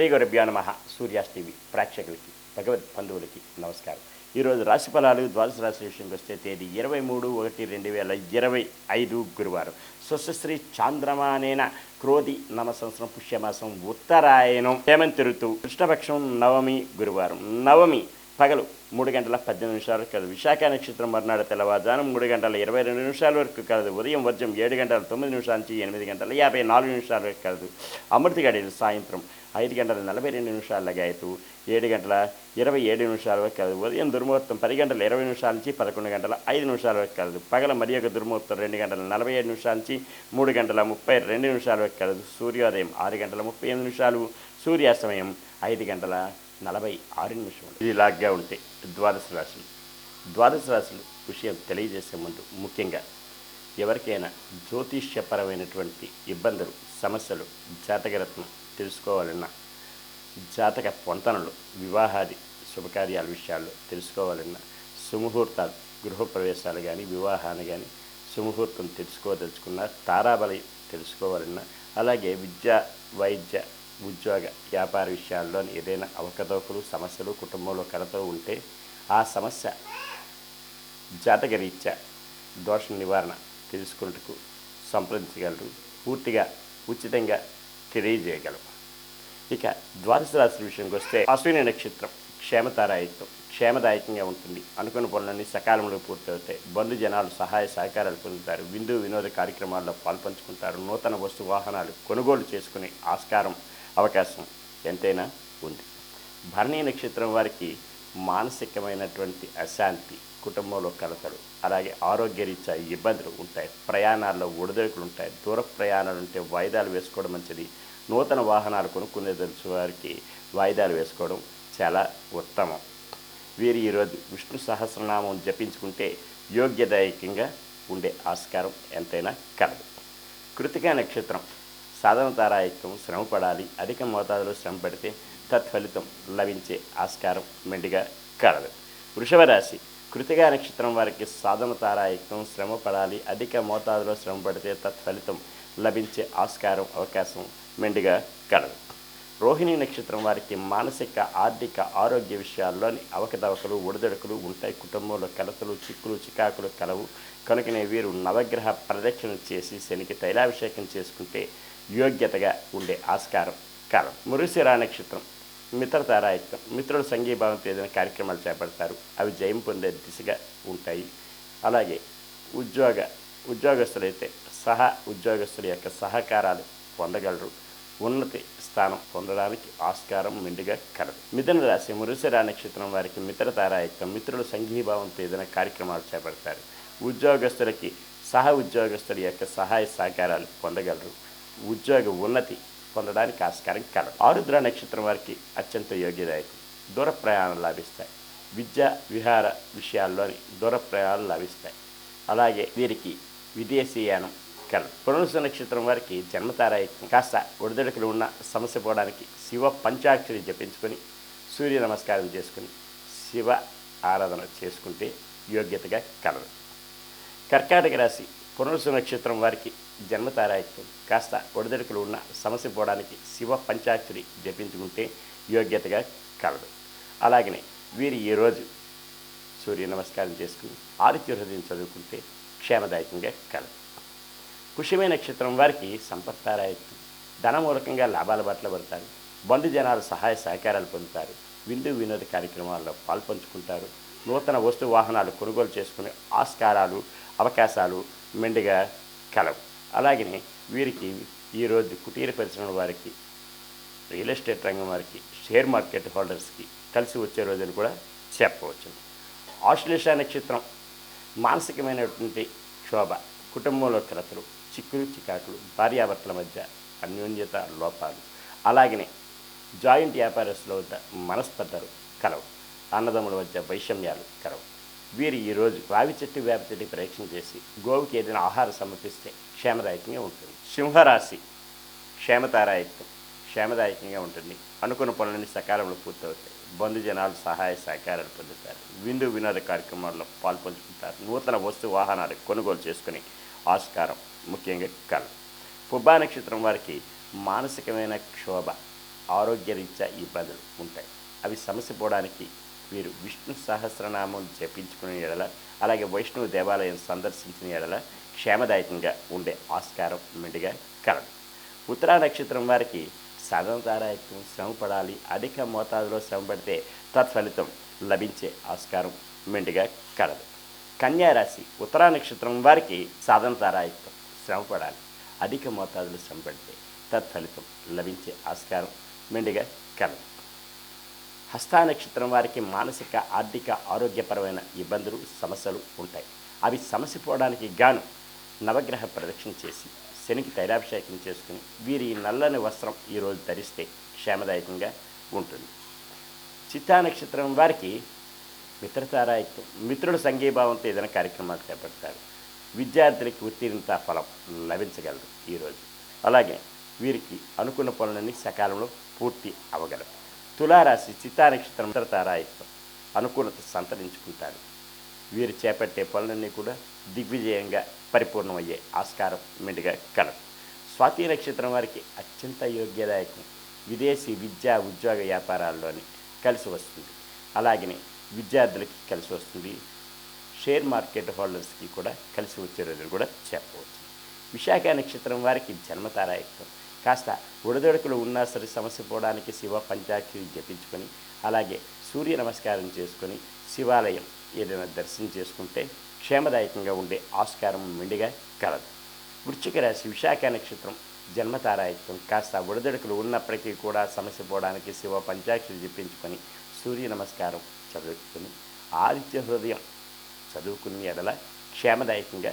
శ్రీ గురుభ్యో నమ. సూర్యాస్ టీవీ. ప్రేక్షకులకి భగవద్ బంధువులకి నమస్కారం. ఈరోజు రాశి ఫలాలు ద్వాదశ రాశి విషయంకి వస్తే తేదీ ఇరవై మూడు ఒకటి రెండు వేల ఇరవై ఐదు గురువారం స్వశ్రీ చాంద్రమానేన క్రోధి నమ సంవత్సరం పుష్యమాసం ఉత్తరాయణం. హేమంతి ఋతువు కృష్ణపక్షం నవమి గురువారం. నవమి పగలు మూడు గంటల పద్దెనిమిది నిమిషాలు కలదు. విశాఖ నక్షత్రం మర్నాడు తెల్లవారుజానం మూడు గంటల ఇరవై రెండు నిమిషాల వరకు కలదు. ఉదయం వర్జం ఏడు గంటల తొమ్మిది నిమిషాల నుంచి ఎనిమిది గంటల యాభై నాలుగు నిమిషాల వరకు కలదు. అమృతి గడియలు సాయంత్రం ఐదు గంటల నలభై రెండు నిమిషాల గాయతు ఏడు గంటల ఇరవై ఏడు నిమిషాల వరకు కలదు. ఉదయం దుర్ముహూర్తం పది గంటల ఇరవై నిమిషాల నుంచి పదకొండు గంటల ఐదు నిమిషాల వరకు కలదు. పగల మరి యొక్క దుర్ముహూర్తం రెండు గంటల నలభై ఏడు నిమిషాల నుంచి మూడు గంటల ముప్పై రెండు నిమిషాల వరకు కలదు. సూర్యోదయం ఆరు గంటల ముప్పై ఎనిమిది నిమిషాలు సూర్యాస్తమయం ఐదు గంటల నలభై ఆరు నిమిషాలు ఇది ఇలాగా ఉంటే ద్వాదశ రాశులు. ద్వాదశ రాశులు విషయం తెలియజేసే ముందు ముఖ్యంగా ఎవరికైనా జ్యోతిష్యపరమైనటువంటి ఇబ్బందులు సమస్యలు జాతకరత్నం తెలుసుకోవాలన్నా జాతక పొంతనలు వివాహాది శుభకార్యాల విషయాల్లో తెలుసుకోవాలన్నా సుముహూర్తాలు గృహప్రవేశాలు కానీ వివాహాన్ని కానీ సుముహూర్తం తెలుసుకోదలుచుకున్న తారాబలి తెలుసుకోవాలన్నా అలాగే విద్య వైద్య ఉద్యోగ వ్యాపార విషయాల్లో ఏదైనా అవకతవకలు సమస్యలు కుటుంబంలో కలతో ఉంటే ఆ సమస్య జాతకరీత్యా దోష నివారణ తెలుసుకున్నట్టుకు సంప్రదించగలరు. పూర్తిగా ఉచితంగా తెలియజేయగలరు. ఇక ద్వాదశ రాశి విషయంకి వస్తే అశ్విని నక్షత్రం క్షేమతారాయత్వం క్షేమదాయకంగా ఉంటుంది. అనుకున్న పనులన్నీ సకాలంలో పూర్తవుతాయి. బంధు జనాలు సహాయ సహకారాలు పొందుతారు. విందు వినోద కార్యక్రమాల్లో పాల్పంచుకుంటారు. నూతన వస్తు వాహనాలు కొనుగోలు చేసుకునే ఆస్కారం అవకాశం ఎంతైనా ఉంది. భరణీ నక్షత్రం వారికి మానసికమైనటువంటి అశాంతి కుటుంబంలో కలతలు అలాగే ఆరోగ్యరీత్యా ఇబ్బందులు ఉంటాయి. ప్రయాణాల్లో ఒడిదొడుకులు ఉంటాయి. దూర ప్రయాణాలు ఉంటే వాయిదాలు వేసుకోవడం మంచిది. నూతన వాహనాలు కొనుక్కునే తెలుసు వారికి వాయిదాలు వేసుకోవడం చాలా ఉత్తమం. వీరు ఈరోజు విష్ణు సహస్రనామం జపించుకుంటే యోగ్యదాయకంగా ఉండే ఆస్కారం ఎంతైనా కలదు. కృతికా నక్షత్రం సాధన తారాయత్వం శ్రమ పడాలి అధిక మోతాదులో శ్రమ పడితే తత్ఫలితం లభించే ఆస్కారం మెండుగా కలదు. వృషభ రాశి కృతిగా నక్షత్రం వారికి సాధన తారాయత్వం శ్రమ పడాలి అధిక మోతాదులో శ్రమ పడితే తత్ఫలితం లభించే ఆస్కారం అవకాశం మెండుగా కలదు. రోహిణి నక్షత్రం వారికి మానసిక ఆర్థిక ఆరోగ్య విషయాల్లోని అవకతవకలు ఒడిదొడుకులు ఉంటాయి. కుటుంబంలో కలతలు చిక్కులు చికాకులు కలవు. కనుకనే వీరు నవగ్రహ ప్రదక్షిణ చేసి శనికి తైలాభిషేకం చేసుకుంటే యోగ్యతగా ఉండే ఆస్కారం. కాలం మురుశిరా నక్షత్రం మిత్రతారాయత్వం మిత్రుల సంఘీభావంతో ఏదైనా కార్యక్రమాలు చేపడతారు. అవి జయం పొందే దిశగా ఉంటాయి. అలాగే ఉద్యోగ ఉద్యోగస్తులైతే సహా ఉద్యోగస్తుల యొక్క సహకారాలు పొందగలరు. ఉన్నతి స్థానం పొందడానికి ఆస్కారం మెండుగా కలదు. మిథున రాశి మురుసిరా నక్షత్రం వారికి మిత్ర తారాయత్వం మిత్రుల సంఘీభావంతో ఏదైనా కార్యక్రమాలు చేపడతారు. ఉద్యోగస్తులకి సహ ఉద్యోగస్తుల యొక్క సహాయ సహకారాలు పొందగలరు. ఉద్యోగ ఉన్నతి పొందడానికి ఆస్కారం కలదు. ఆరుద్ర నక్షత్రం వారికి అత్యంత యోగ్యదాయకం దూర ప్రయాణాలు లాభిస్తాయి. విద్య విహార విషయాల్లోని దూర ప్రయాణాలు లాభిస్తాయి. అలాగే వీరికి విదేశీయానం కలదు. పునరుస నక్షత్రం వారికి జన్మతారాయత్వం. కాస్త ఒడిదొడుకులు ఉన్న సమస్య పోవడానికి శివ పంచాక్షరి జపించుకొని సూర్య నమస్కారం చేసుకుని శివ ఆరాధన చేసుకుంటే యోగ్యతగా కలదు. కర్కాటక రాశి పునరుసు నక్షత్రం వారికి జన్మతారాయత్వం కాస్త ఒడిదడుకులు ఉన్న సమస్య పోవడానికి శివ పంచాక్షరి జపించుకుంటే యోగ్యతగా కలదు. అలాగనే వీరు ఈరోజు సూర్య నమస్కారం చేసుకుని ఆదిత్య హృదయం చదువుకుంటే క్షేమదాయకంగా కలదు. కుషమే నక్షత్రం వారికి సంపత్తారాయత్వం ధనమూలకంగా లాభాల బట్ల పడతారు. బంధుజనాలు సహాయ సహకారాలు పొందుతారు. విందు వినోద కార్యక్రమాల్లో పాల్పంచుకుంటారు. నూతన వస్తు వాహనాలు కొనుగోలు చేసుకునే ఆస్కారాలు అవకాశాలు మెండుగా కలవు. అలాగనే వీరికి ఈరోజు కుటీర పరిశ్రమ వారికి రియల్ ఎస్టేట్ రంగం వారికి షేర్ మార్కెట్ హోల్డర్స్కి కలిసి వచ్చే రోజులు కూడా చెప్పవచ్చు. ఆశ్లేష నక్షత్రం మానసికమైనటువంటి క్షోభ కుటుంబంలో కలతలు చిక్కులు చికాకులు భార్యాభర్తల మధ్య అన్యోన్యత లోపాలు. అలాగనే జాయింట్ వ్యాపారస్తుల వద్ద మనస్పర్ధలు కలవు. అన్నదమ్ముల మధ్య వైషమ్యాలు కరవు. వీరు ఈరోజు రావి చెట్టు వేప చెట్టు చేసి గోవుకి ఏదైనా ఆహారం సమర్పిస్తే క్షేమదాయకంగా ఉంటుంది. సింహరాశి క్షేమతారాయకం క్షేమదాయకంగా ఉంటుంది. అనుకున్న పనులన్నీ సకాలంలో పూర్తవుతాయి. బంధుజనాలు సహాయ సహకారాలు పొందుతారు. విందు వినోద కార్యక్రమాల్లో పాల్పంచుకుంటారు. నూతన వస్తు వాహనాలు కొనుగోలు చేసుకుని ఆస్కారం ముఖ్యంగా కళ. పుబ్బా నక్షత్రం వారికి మానసికమైన క్షోభ ఆరోగ్యరీత్యా ఇబ్బందులు ఉంటాయి. అవి సమస్య మీరు వీరు విష్ణు సహస్రనామం జపించుకునే ఎడల అలాగే వైష్ణవ దేవాలయం సందర్శించిన ఎడల క్షేమదాయకంగా ఉండే ఆస్కారం మెండుగా కలదు. ఉత్తరా నక్షత్రం వారికి సాధనతారాయకం శ్రమ పడాలి అధిక మోతాదులో శ్రమ పడితే తత్ఫలితం లభించే ఆస్కారం మెండుగా కలదు. కన్యారాశి ఉత్తరా నక్షత్రం వారికి సాధనతారాయకం శ్రమ పడాలి అధిక మోతాదులో శ్రమ పడితే తత్ఫలితం లభించే ఆస్కారం మెండుగా కలదు. హస్తా నక్షత్రం వారికి మానసిక ఆర్థిక ఆరోగ్యపరమైన ఇబ్బందులు సమస్యలు ఉంటాయి. అవి సమస్య పోవడానికి గాను నవగ్రహ ప్రదక్షిణ చేసి శనికి తైలాభిషేకం చేసుకుని వీరి నల్లని వస్త్రం ఈరోజు ధరిస్తే క్షేమదాయకంగా ఉంటుంది. చిత్తా నక్షత్రం వారికి మిత్రతారాయత్వం మిత్రుల సంఘీభావంతో ఏదైనా కార్యక్రమాలు చేపడతారు. విద్యార్థులకి ఉత్తీర్ణత ఫలం లభించగలరు ఈరోజు అలాగే వీరికి అనుకున్న పనులన్నీ సకాలంలో పూర్తి అవగలరు తులారాశి చిత్తా నక్షత్రం అనుకూలత సంతరించుకుంటారు. వీరు చేపట్టే పనులన్నీ కూడా దిగ్విజయంగా పరిపూర్ణమయ్యే ఆస్కారం మెండుగా కలదు. స్వాతి నక్షత్రం వారికి అత్యంత యోగ్యదాయకం. విదేశీ విద్యా ఉద్యోగ వ్యాపారాల్లోని కలిసి వస్తుంది. అలాగనే విద్యార్థులకి కలిసి వస్తుంది. షేర్ మార్కెట్ హోల్డర్స్కి కూడా కలిసి వచ్చే రోజులు కూడా చెప్పవచ్చు. విశాఖ నక్షత్రం వారికి జన్మతారాయత్వం కాస్త ఉడదొడకలు ఉన్నా సరే సమస్య పోవడానికి శివ పంచాక్షరి జపించుకొని అలాగే సూర్య నమస్కారం చేసుకొని శివాలయం ఏదైనా దర్శనం చేసుకుంటే క్షేమదాయకంగా ఉండే ఆస్కారం మెండుగా కలదు. వృశ్చిక రాశి విశాఖ నక్షత్రం జన్మతారాయత్వం కాస్త ఉడదొడకలు ఉన్నప్పటికీ కూడా సమస్య పోవడానికి శివ పంచాక్షరి జపించుకొని సూర్య నమస్కారం చదువుకుని ఆదిత్య హృదయం చదువుకుని ఎడల క్షేమదాయకంగా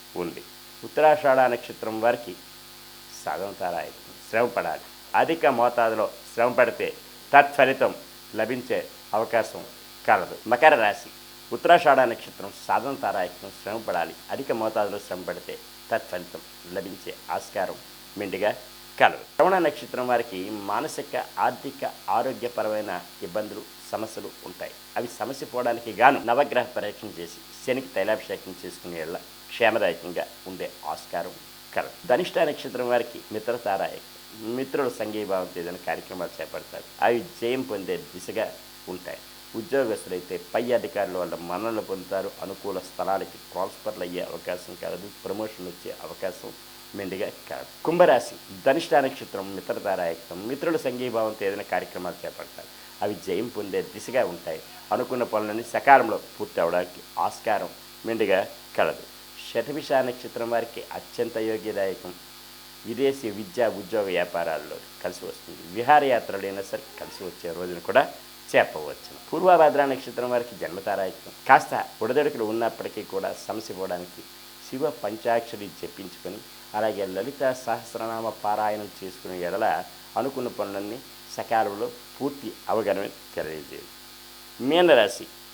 ఉంది. ఉత్తరాషాఢ నక్షత్రం వారికి సగంతారాయి శ్రమ పడాలి. అధిక మోతాదులో శ్రమ పడితే తత్ఫలితం లభించే అవకాశం కలదు. మకర రాశి. ఉత్తరాషాఢ నక్షత్రం సాధన తారాయకం శ్రమ పడాలి. అధిక మోతాదులో శ్రమ పడితే తత్ఫలితం లభించే ఆస్కారం మెండుగా కలదు. శ్రవణ నక్షత్రం వారికి మానసిక ఆర్థిక ఆరోగ్యపరమైన ఇబ్బందులు సమస్యలు ఉంటాయి. అవి సమస్య పోవడానికి గాను నవగ్రహ పరీక్షణ చేసి శనికి తైలాభిషేకం చేసుకునే యెడల క్షేమదాయకంగా ఉండే ఆస్కారం కలదు. ధనిష్ట నక్షత్రం వారికి మిత్రతారాయకం మిత్రుల సంఘీభావం ఏదైనా కార్యక్రమాలు చేపడతారు. అవి జయం పొందే దిశగా ఉంటాయి. ఉద్యోగస్తులైతే పై అధికారుల వల్ల మన్నలు పొందుతారు. అనుకూల స్థలాలకి ట్రాన్స్ఫర్లు అయ్యే అవకాశం కలదు. ప్రమోషన్ వచ్చే అవకాశం మెండుగా కాదు. కుంభరాశి ధనిష్ట నక్షత్రం మిత్రతారాయకం మిత్రుల సంఘీభావంతో ఏదైనా కార్యక్రమాలు చేపడతారు. అవి జయం పొందే దిశగా ఉంటాయి. అనుకున్న పనులన్నీ సకాలంలో పూర్తి అవడానికి ఆస్కారం మెండుగా కలదు. శతభిష నక్షత్రం వారికి అత్యంత యోగ్యదాయకం. విదేశీ విద్యా ఉద్యోగ వ్యాపారాల్లో కలిసి వస్తుంది. విహారయాత్రలైనా సరే కలిసి వచ్చే రోజును కూడా చెప్పవచ్చు పూర్వభద్ర నక్షత్రం వారికి జన్మతారాయకం కాస్త ఉడదడుకులు ఉన్నప్పటికీ కూడా సమస్య పోవడానికి శివ పంచాక్షరి జపించుకొని అలాగే లలిత సహస్రనామ పారాయణం చేసుకునే ఎడల అనుకున్న పనులన్నీ సకాలంలో పూర్తి అవగాహన తెలియజేయదు మీనరాశి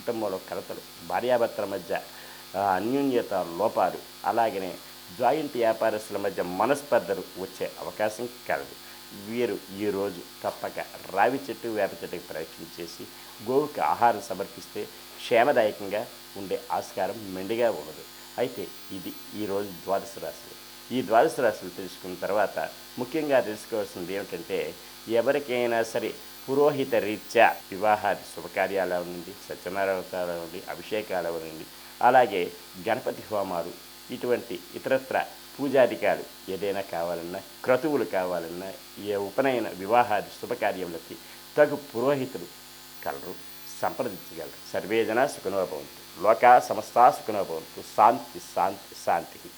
కుటుంబంలో కలతలు భార్యాభర్తల మధ్య అన్యూన్యత లోపాలు అలాగనే జాయింట్ వ్యాపారస్తుల మధ్య మనస్పర్ధలు వచ్చే అవకాశం కలదు. వీరు ఈరోజు తప్పక రావి చెట్టు వేప చెట్టుకి ప్రయత్నం చేసి గోవుకి ఆహారం సమర్పిస్తే క్షేమదాయకంగా ఉండే ఆస్కారం మెండుగా ఉండదు. అయితే ఇది ఈరోజు ద్వాదశ రాశులు. ఈ ద్వాదశ రాశులు తెలుసుకున్న తర్వాత ముఖ్యంగా తెలుసుకోవాల్సింది ఏమిటంటే ఎవరికైనా సరే పురోహిత రీత్యా వివాహాది శుభకార్యాలు అవనండి సత్యనారాయణ అవనండి అభిషేకాలు అవనండి అలాగే గణపతి హోమాలు ఇటువంటి ఇతరత్ర పూజాధికాలు ఏదైనా కావాలన్నా క్రతువులు కావాలన్నా ఏ ఉపనయన వివాహాది శుభకార్యములకి తగు పురోహితులు కలరు సంప్రదించగలరు. సర్వే జన సుఖనోభవంతు లోకా సమస్తా సుఖనోభవంతు శాంతి శాంతి శాంతికి.